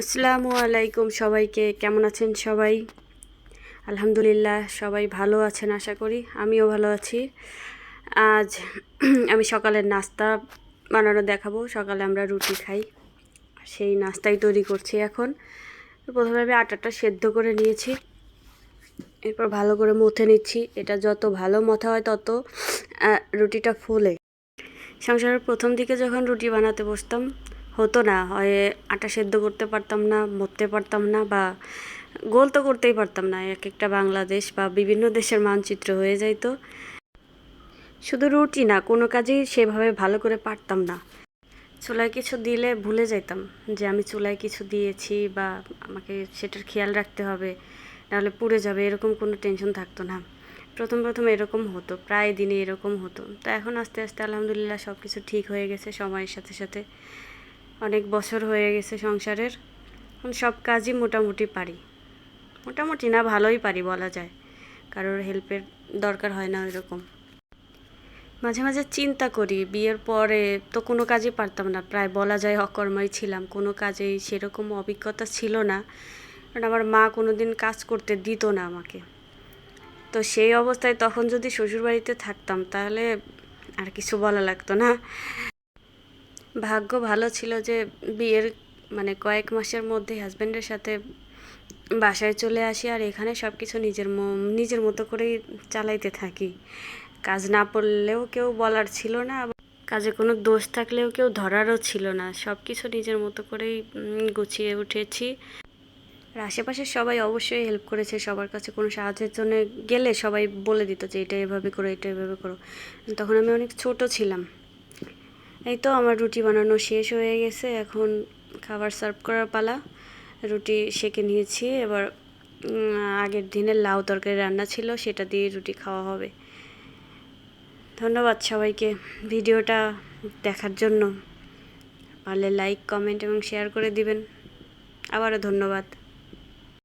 আসসালামু আলাইকুম সবাইকে, কেমন আছেন সবাই? আলহামদুলিল্লাহ, সবাই ভালো আছেন আশা করি, আমিও ভালো আছি। আজ আমি সকালের নাস্তা বানানো দেখাবো, সকালে আমরা রুটি খাই। সেই নাস্তাই তৈরি করছি এখন। প্রথমে আমি আটাটা সেদ্ধ করে নিয়েছি। এরপর ভালো করে মথে নিচ্ছি। এটা যত ভালো মথা হয় তত রুটিটা ফুলে। সংসারের প্রথম দিকে যখন রুটি বানাতে বসতাম হতো না, হয় আটা সেদ্ধ করতে পারতাম না, মরতে পারতাম না বা গোল তো করতেই পারতাম না। এক একটা বাংলাদেশ বা বিভিন্ন দেশের মানচিত্র হয়ে যাইতো। শুধু রুটি না, কোনো কাজেই সেভাবে ভালো করে পারতাম না। চুলায় কিছু দিলে ভুলে যেতাম যে আমি চুলায় কিছু দিয়েছি বা আমাকে সেটার খেয়াল রাখতে হবে, নাহলে পুড়ে যাবে, এরকম কোনো টেনশন থাকতো না। প্রথম প্রথম এরকম হতো, প্রায় দিনে এরকম হতো। তো এখন আস্তে আস্তে আলহামদুলিল্লাহ সব কিছু ঠিক হয়ে গেছে সময়ের সাথে সাথে। অনেক বছর হয়ে গেছে সংসারের। এখন সব কাজই মোটামুটি পারি। মোটামুটি না, ভালোই পারি বলা যায়। কারোর হেল্পের দরকার হয় না এরকম মাঝে মাঝে চিন্তা করি, বিয়ের পরে তো কোনো কাজই পারতাম না। প্রায় বলা যায় অকর্মই ছিলাম। কোনো কাজেই সেরকম অভিজ্ঞতা ছিল না। কারণ আমার মা কোনো দিন কাজ করতে দিত না আমাকে। তো সেই অবস্থায় তখন যদি শ্বশুরবাড়িতে থাকতাম, তাহলে আর কিছু বলা লাগতো না। ভাগ্য ভালো ছিল যে বিয়ের মানে কয়েক মাসের মধ্যে হাজব্যান্ডের সাথে বাসায় চলে আসি আর এখানে সব কিছু নিজের নিজের মতো করেই চালাইতে থাকি। কাজ না পড়লেও কেউ বলার ছিল না কাজে কোনো দোষ থাকলেও কেউ ধরারও ছিল না। সব কিছু নিজের মতো করেই গুছিয়ে উঠেছি। আর আশেপাশের সবাই অবশ্যই হেল্প করেছে। সবার কাছে কোনো সাহায্যের জন্য গেলে সবাই বলে দিত যে এটা এভাবে করো, এটা এভাবে করো। তখন আমি অনেক ছোট ছিলাম। এই তো আমার রুটি বানানো শেষ হয়ে গেছে। এখন খাবার সার্ভ করার পালা। রুটি সেকে নিয়েছি। এবার আগের দিনের লাউ তরকারি রান্না ছিল, সেটা দিয়ে রুটি খাওয়া হবে। ধন্যবাদ সবাইকে ভিডিওটা দেখার জন্য। পারলে লাইক কমেন্ট এবং শেয়ার করে দিবেন। আবারও ধন্যবাদ।